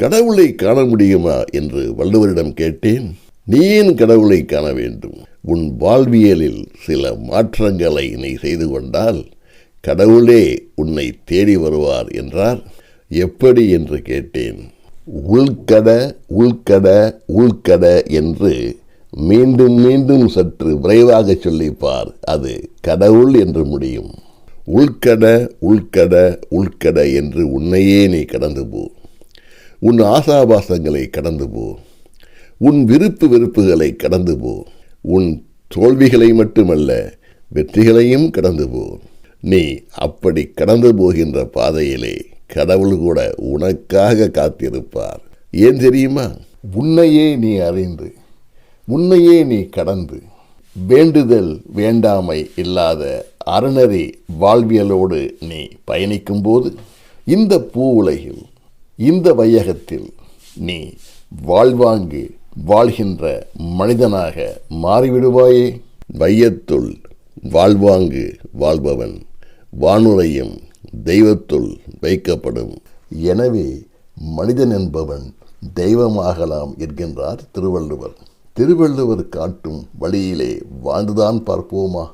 கடவுளை காண முடியுமா என்று வள்ளுவரிடம் கேட்டேன். நீ ஏன் கடவுளை காண வேண்டும்? உன் வாழ்வியலில் சில மாற்றங்களை நீ செய்து கொண்டால் கடவுளே உன்னை தேடி வருவார் என்றார். எப்படி? என்று கேட்டேன். உள்கட உள்கட உள்கட என்று மீண்டும் மீண்டும் சற்று விரைவாக சொல்லிப்பார். அது கடவுள் என்று முடியும். உள்கட உள்கட உள்கட என்று உன்னையே நீ கடந்து போ. உன் ஆசாபாசங்களை கடந்து போ. உன் விருப்பு வெறுப்புகளை கடந்து போ. உன் தோல்விகளை மட்டுமல்ல வெற்றிகளையும் கடந்து போ. நீ அப்படி கடந்து போகின்ற பாதையிலே கடவுள் கூட உனக்காக காத்திருப்பார். ஏன் தெரியுமா? உன்னையே நீ அறிந்து உன்னையே நீ கடந்து வேண்டுதல் வேண்டாமை இல்லாத அறநெறி வாழ்வியலோடு நீ பயணிக்கும்போது இந்த பூ உலகில் இந்த வையகத்தில் நீ வாழ்வாங்கு வாழ்கின்ற மனிதனாக மாறிவிடுவாயே. வையத்துள் வாழ்வாங்கு வாழ்பவன் வானுரையும் தெய்வத்துள் வைக்கப்படும். எனவே மனிதன் என்பவன் தெய்வமாகலாம் என்கின்றார் திருவள்ளுவர். திருவள்ளுவர் காட்டும் வழியிலே வாழ்ந்துதான் பார்ப்போமா?